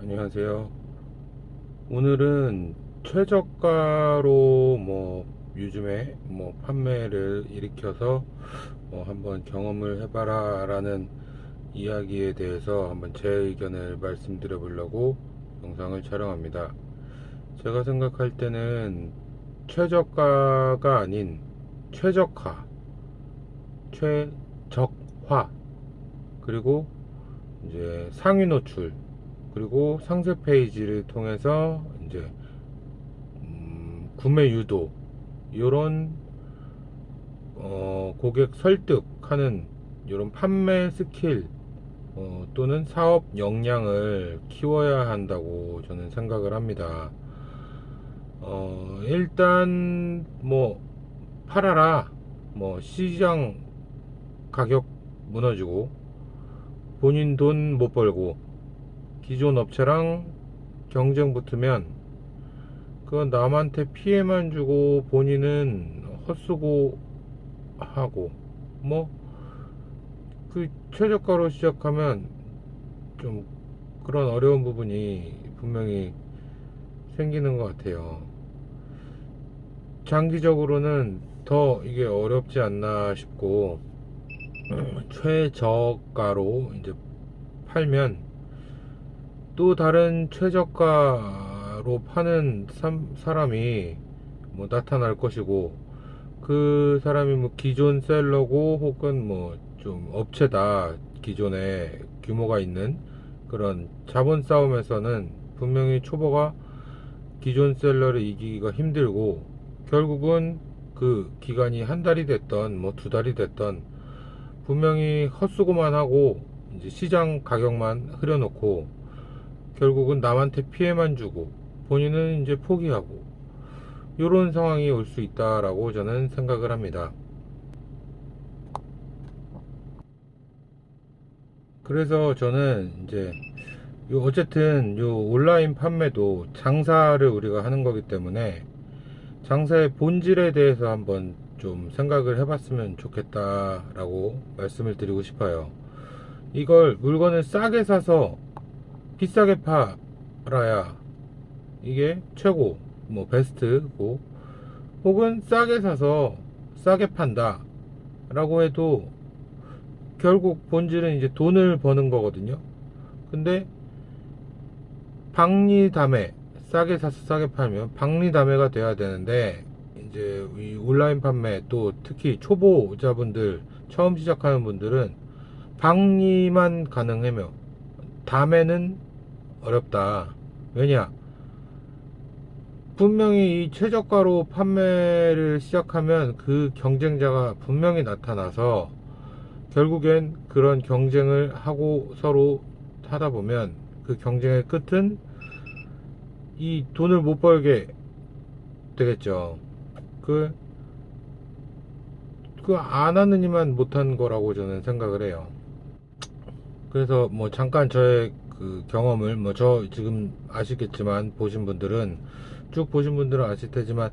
안녕하세요. 오늘은 최저가로 뭐 요즘에 뭐 판매를 일으켜서 뭐 한번 경험을 해봐라 라는 이야기에 대해서 한번 제 의견을 말씀드려 보려고 영상을 촬영합니다. 제가 생각할 때는 최저가가 아닌 최적화, 최적화, 그리고 이제 상위 노출, 그리고 상세 페이지를 통해서 이제 음, 구매 유도 이런 어, 고객 설득하는 이런 판매 스킬 어, 또는 사업 역량을 키워야 한다고 저는 생각을 합니다. 어, 일단 뭐 팔아라 뭐 시장 가격 무너지고 본인 돈 못 벌고 기존 업체랑 경쟁 붙으면 그건 남한테 피해만 주고 본인은 헛수고 하고 뭐 그 최저가로 시작하면 좀 그런 어려운 부분이 분명히 생기는 것 같아요. 장기적으로는 더 이게 어렵지 않나 싶고 최저가로 이제 팔면 또 다른 최저가로 파는 삼- 사람이 뭐 나타날 것이고 그 사람이 뭐 기존 셀러고 혹은 뭐 좀 업체다 기존에 규모가 있는 그런 자본 싸움에서는 분명히 초보가 기존 셀러를 이기기가 힘들고 결국은 그 기간이 한 달이 됐던 뭐 두 달이 됐던 분명히 헛수고만 하고 이제 시장 가격만 흐려놓고 결국은 남한테 피해만 주고 본인은 이제 포기하고 이런 상황이 올 수 있다라고 저는 생각을 합니다. 그래서 저는 이제 요 어쨌든 요 온라인 판매도 장사를 우리가 하는 거기 때문에 장사의 본질에 대해서 한번 좀 생각을 해봤으면 좋겠다라고 말씀을 드리고 싶어요. 이걸 물건을 싸게 사서 비싸게 팔아야 이게 최고, 뭐 베스트고, 혹은 싸게 사서 싸게 판다 라고 해도 결국 본질은 이제 돈을 버는 거거든요. 근데 박리담회 싸게 사서 싸게 팔면 박리담회가 돼야 되는데 이제 이 온라인 판매 또 특히 초보자분들 처음 시작하는 분들은 박리만 가능하며 담회는 어렵다. 왜냐? 분명히 이 최저가로 판매를 시작하면 그 경쟁자가 분명히 나타나서 결국엔 그런 경쟁을 하고 서로 하다 보면 그 경쟁의 끝은 이 돈을 못 벌게 되겠죠. 그, 그 안 하는 이만 못한 거라고 저는 생각을 해요. 그래서 뭐 잠깐 저의 그 경험을 뭐 저 지금 아시겠지만 보신 분들은 쭉 보신 분들은 아실 테지만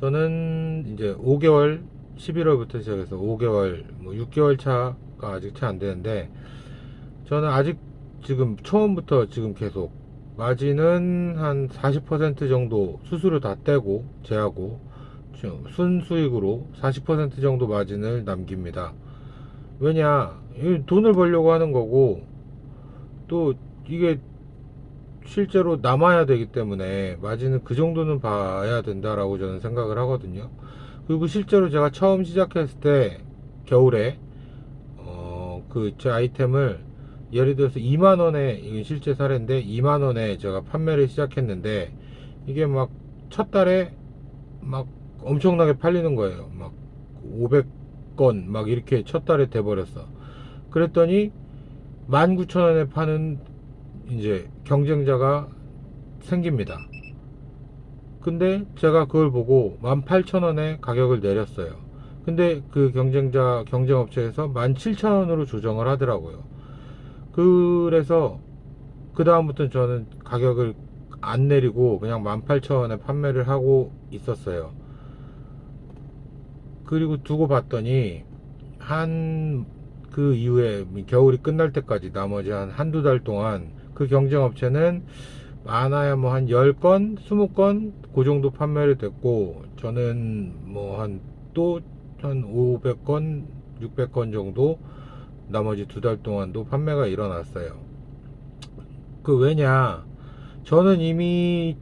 저는 이제 5개월 11월부터 시작해서 5개월 뭐 6개월 차가 아직 채 안 되는데 저는 아직 지금 처음부터 지금 계속 마진은 한 40% 정도 수수료 다 떼고 제하고 순수익으로 40% 정도 마진을 남깁니다. 왜냐 이 돈을 벌려고 하는 거고 또 이게 실제로 남아야 되기 때문에 마진은 그 정도는 봐야 된다라고 저는 생각을 하거든요. 그리고 실제로 제가 처음 시작했을 때 겨울에 어, 그 제 아이템을 예를 들어서 2만 원에 이게 실제 사례인데 2만 원에 제가 판매를 시작했는데 이게 막 첫 달에 막 엄청나게 팔리는 거예요. 막 500건 막 이렇게 첫 달에 돼 버렸어. 그랬더니 19,000원에 파는 이제 경쟁자가 생깁니다. 근데 제가 그걸 보고 18,000원에 가격을 내렸어요. 근데 그 경쟁자 경쟁업체에서 17,000원으로 조정을 하더라고요. 그래서 그 다음부터 저는 가격을 안 내리고 그냥 18,000원에 판매를 하고 있었어요. 그리고 두고 봤더니 한 그 이후에 겨울이 끝날 때까지 나머지 한 한두 달 동안 그 경쟁업체는 많아야 뭐 한 10건, 20건 그 정도 판매를 됐고 저는 뭐 한또한 500건, 600건 정도 나머지 두 달 동안도 판매가 일어났어요. 그 왜냐 저는 이미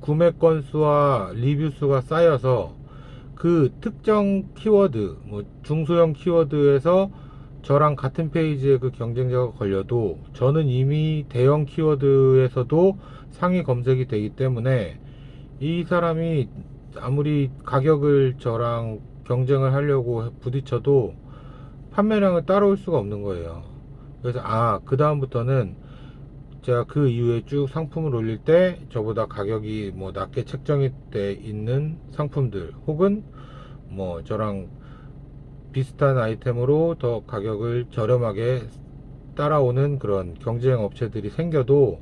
구매 건수와 리뷰 수가 쌓여서 그 특정 키워드 뭐 중소형 키워드에서 저랑 같은 페이지에 그 경쟁자가 걸려도 저는 이미 대형 키워드에서도 상위 검색이 되기 때문에 이 사람이 아무리 가격을 저랑 경쟁을 하려고 부딪혀도 판매량을 따라올 수가 없는 거예요. 그래서 아, 그 다음부터는 제가 그 이후에 쭉 상품을 올릴 때 저보다 가격이 뭐 낮게 책정이 돼 있는 상품들 혹은 뭐 저랑 비슷한 아이템으로 더 가격을 저렴하게 따라오는 그런 경쟁 업체들이 생겨도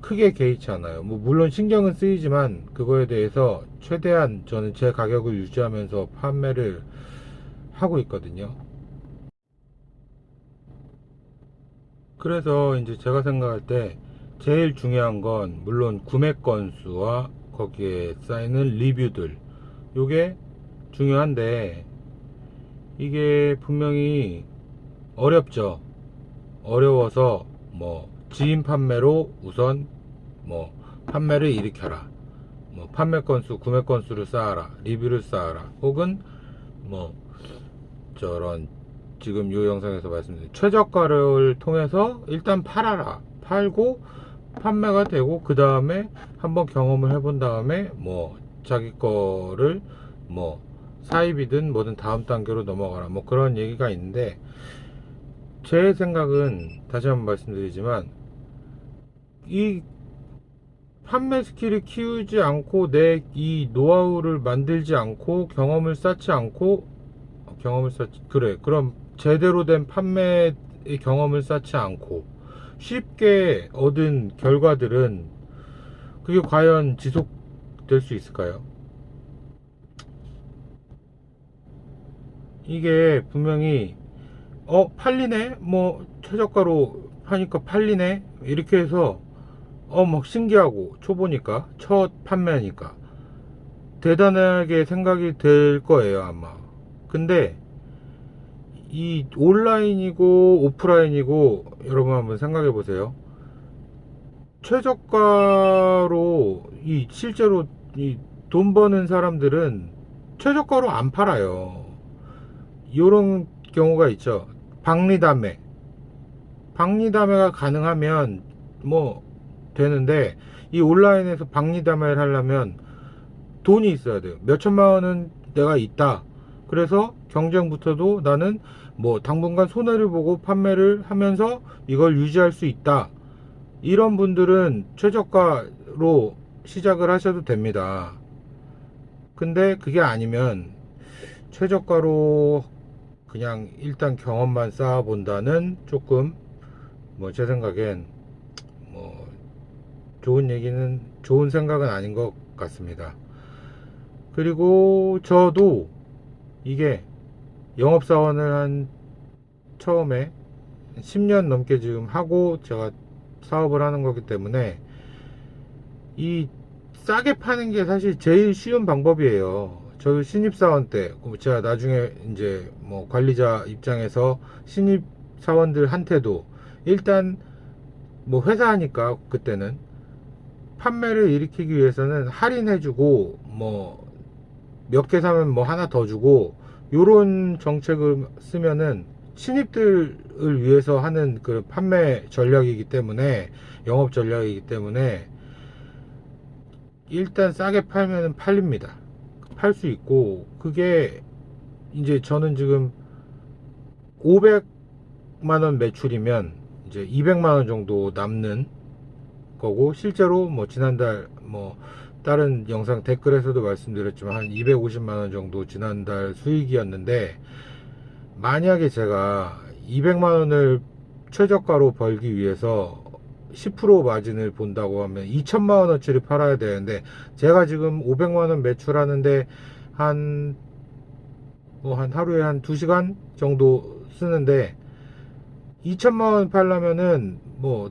크게 개의치 않아요. 뭐 물론 신경은 쓰이지만 그거에 대해서 최대한 저는 제 가격을 유지하면서 판매를 하고 있거든요. 그래서 이제 제가 생각할 때 제일 중요한 건 물론 구매 건수와 거기에 쌓이는 리뷰들 요게 중요한데 이게 분명히 어렵죠. 어려워서 뭐 지인 판매로 우선 뭐 판매를 일으켜라. 뭐 판매 건수, 구매 건수를 쌓아라. 리뷰를 쌓아라. 혹은 뭐 저런 지금 이 영상에서 말씀드린 최저가를 통해서 일단 팔아라. 팔고 판매가 되고 그 다음에 한번 경험을 해본 다음에 뭐 자기 거를 뭐 사입이든 뭐든 다음 단계로 넘어가라. 뭐 그런 얘기가 있는데 제 생각은 다시 한번 말씀드리지만 이 판매 스킬을 키우지 않고 내 이 노하우를 만들지 않고 경험을 쌓지 않고 어, 경험을 쌓지 그래 그럼 제대로 된 판매의 경험을 쌓지 않고 쉽게 얻은 결과들은 그게 과연 지속될 수 있을까요? 이게 분명히 어 팔리네? 뭐 최저가로 파니까 팔리네? 이렇게 해서 어 막 신기하고 초보니까 첫 판매니까. 대단하게 생각이 들 거예요 아마. 근데 이 온라인이고 오프라인이고 여러분 한번 생각해 보세요. 최저가로 이 실제로 이 돈 버는 사람들은 최저가로 안 팔아요 이런 경우가 있죠. 박리담회. 박리담회가 가능하면 뭐 되는데 이 온라인에서 박리담회를 하려면 돈이 있어야 돼요. 몇 천만 원은 내가 있다. 그래서 경쟁부터도 나는 뭐 당분간 손해를 보고 판매를 하면서 이걸 유지할 수 있다. 이런 분들은 최저가로 시작을 하셔도 됩니다. 근데 그게 아니면 최저가로 그냥 일단 경험만 쌓아 본다는 조금 뭐 제 생각엔 뭐 좋은 얘기는 좋은 생각은 아닌 것 같습니다. 그리고 저도 이게 영업사원을 한 처음에 10년 넘게 지금 하고 제가 사업을 하는 거기 때문에 이 싸게 파는 게 사실 제일 쉬운 방법이에요. 저도 신입사원 때 제가 나중에 이제 뭐 관리자 입장에서 신입사원들한테도 일단 뭐 회사 하니까 그때는 판매를 일으키기 위해서는 할인해주고 뭐 몇 개 사면 뭐 하나 더 주고 요런 정책을 쓰면은 신입들을 위해서 하는 그 판매 전략이기 때문에 영업 전략이기 때문에 일단 싸게 팔면 팔립니다. 팔 수 있고 그게 이제 저는 지금 500만원 매출이면 이제 200만원 정도 남는 거고 실제로 뭐 지난달 뭐 다른 영상 댓글에서도 말씀드렸지만 한 250만원 정도 지난달 수익이었는데 만약에 제가 200만원을 최저가로 벌기 위해서 10% 마진을 본다고 하면 2천만 원어치를 팔아야 되는데 제가 지금 500만 원 매출하는데 한뭐 한 하루에 한 2시간 정도 쓰는데 2천만 원 팔려면은 뭐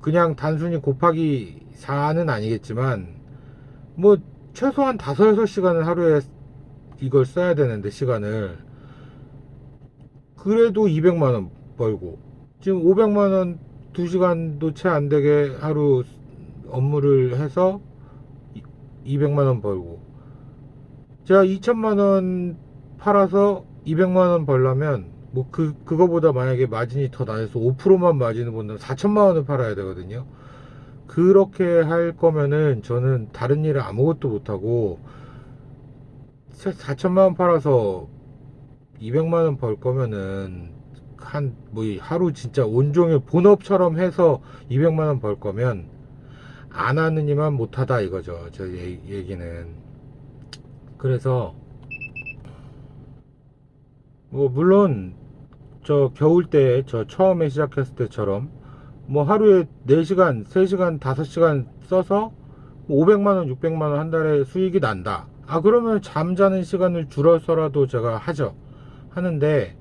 그냥 단순히 곱하기 4는 아니겠지만 뭐 최소한 5, 6시간을 하루에 이걸 써야 되는데 시간을. 그래도 200만 원 벌고. 지금 500만 원 2시간도 채 안 되게 하루 업무를 해서 200만 원 벌고 제가 2천만 원 팔아서 200만 원 벌려면 뭐 그 그거보다 만약에 마진이 더 나서 5%만 마진을 본다면 4천만 원을 팔아야 되거든요. 그렇게 할 거면은 저는 다른 일을 아무것도 못 하고 4천만 원 팔아서 200만 원 벌 거면은 한 뭐 하루 진짜 온종일 본업처럼 해서 200만 원 벌 거면 안 하느니만 못하다 이거죠. 저 얘- 얘기는. 그래서 뭐 물론 저 겨울 때 저 처음에 시작했을 때처럼 뭐 하루에 4시간, 3시간, 5시간 써서 500만원, 600만원 한 달에 수익이 난다. 아, 그러면 잠자는 시간을 줄여서라도 제가 하죠. 하는데,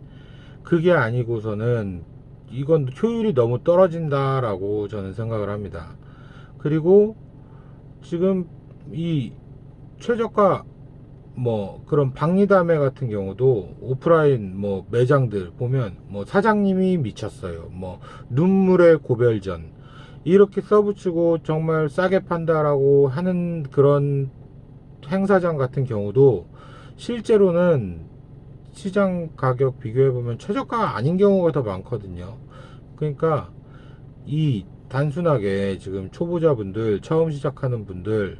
그게 아니고서는 이건 효율이 너무 떨어진다라고 저는 생각을 합니다. 그리고 지금 이 최저가 뭐 그런 박리담회 같은 경우도 오프라인 뭐 매장들 보면 뭐 사장님이 미쳤어요. 뭐 눈물의 고별전 이렇게 써붙이고 정말 싸게 판다라고 하는 그런 행사장 같은 경우도 실제로는 시장 가격 비교해 보면 최저가 아닌 경우가 더 많거든요. 그러니까 이 단순하게 지금 초보자분들 처음 시작하는 분들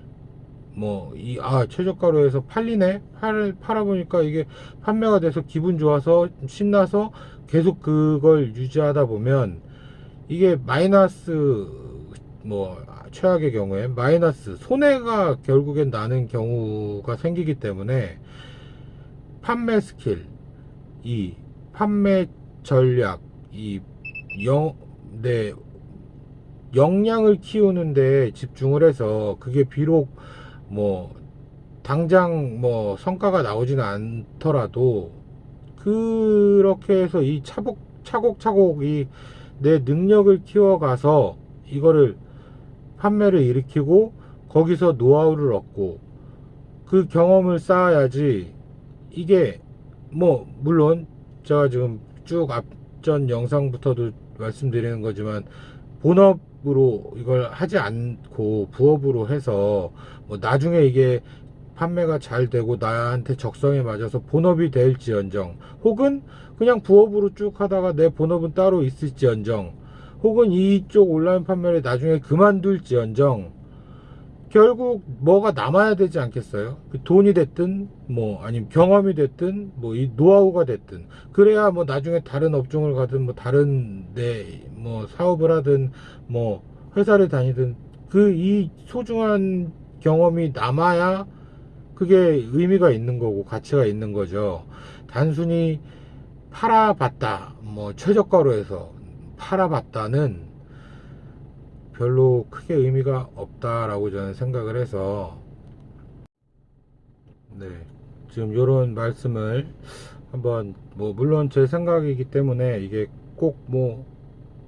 뭐 이 아 최저가로 해서 팔리네 팔 팔아보니까 이게 판매가 돼서 기분 좋아서 신나서 계속 그걸 유지하다 보면 이게 마이너스 뭐 최악의 경우에 마이너스 손해가 결국엔 나는 경우가 생기기 때문에 판매 스킬 이 판매 전략 이영내 역량을 키우는데 집중을 해서 그게 비록 뭐 당장 뭐 성과가 나오지는 않더라도 그렇게 해서 이 차곡 차곡차곡 이 내 능력을 키워가서 이거를 판매를 일으키고 거기서 노하우를 얻고 그 경험을 쌓아야지 이게 뭐 물론 제가 지금 쭉 앞전 영상부터도 말씀드리는 거지만 본업으로 이걸 하지 않고 부업으로 해서 뭐 나중에 이게 판매가 잘 되고 나한테 적성에 맞아서 본업이 될지언정 혹은 그냥 부업으로 쭉 하다가 내 본업은 따로 있을지언정 혹은 이쪽 온라인 판매를 나중에 그만둘지언정 결국 뭐가 남아야 되지 않겠어요? 그 돈이 됐든 뭐 아니면 경험이 됐든 뭐 이 노하우가 됐든 그래야 뭐 나중에 다른 업종을 가든 뭐 다른 내 뭐 사업을 하든 뭐 회사를 다니든 그 이 소중한 경험이 남아야 그게 의미가 있는 거고 가치가 있는 거죠. 단순히 팔아봤다 뭐 최저가로 해서 팔아봤다는 별로 크게 의미가 없다라고 저는 생각을 해서 네 지금 이런 말씀을 한번 뭐 물론 제 생각이기 때문에 이게 꼭뭐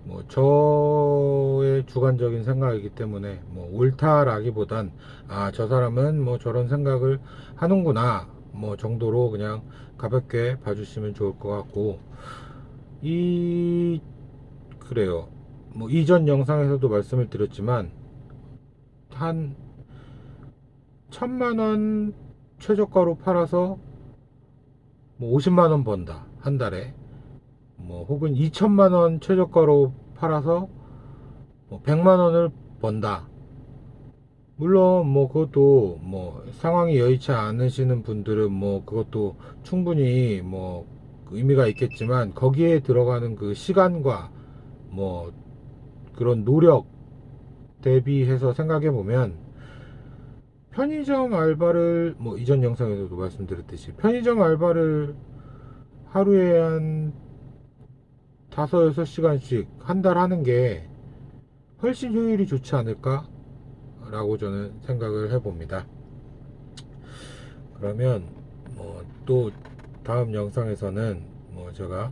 뭐 저의 주관적인 생각이기 때문에 뭐 옳다라기보단 아 저 사람은 뭐 저런 생각을 하는구나 뭐 정도로 그냥 가볍게 봐주시면 좋을 것 같고 이 그래요 뭐 이전 영상에서도 말씀을 드렸지만 한 천만원 최저가로 팔아서 뭐 50만원 번다 한 달에. 뭐 혹은 2천만원 최저가로 팔아서 뭐 100만원을 번다. 물론 뭐 그것도 뭐 상황이 여의치 않으시는 분들은 뭐 그것도 충분히 뭐 의미가 있겠지만 거기에 들어가는 그 시간과 뭐 그런 노력 대비해서 생각해 보면 편의점 알바를 뭐 이전 영상에서도 말씀드렸듯이 편의점 알바를 하루에 한 다섯 여섯 시간씩 한 달 하는 게 훨씬 효율이 좋지 않을까? 라고 저는 생각을 해 봅니다. 그러면 뭐 또 다음 영상에서는 뭐 제가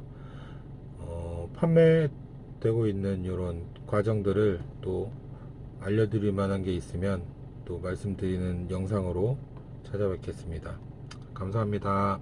어, 판매되고 있는 이런 과정들을 또 알려드릴 만한 게 있으면 또 말씀드리는 영상으로 찾아뵙겠습니다. 감사합니다.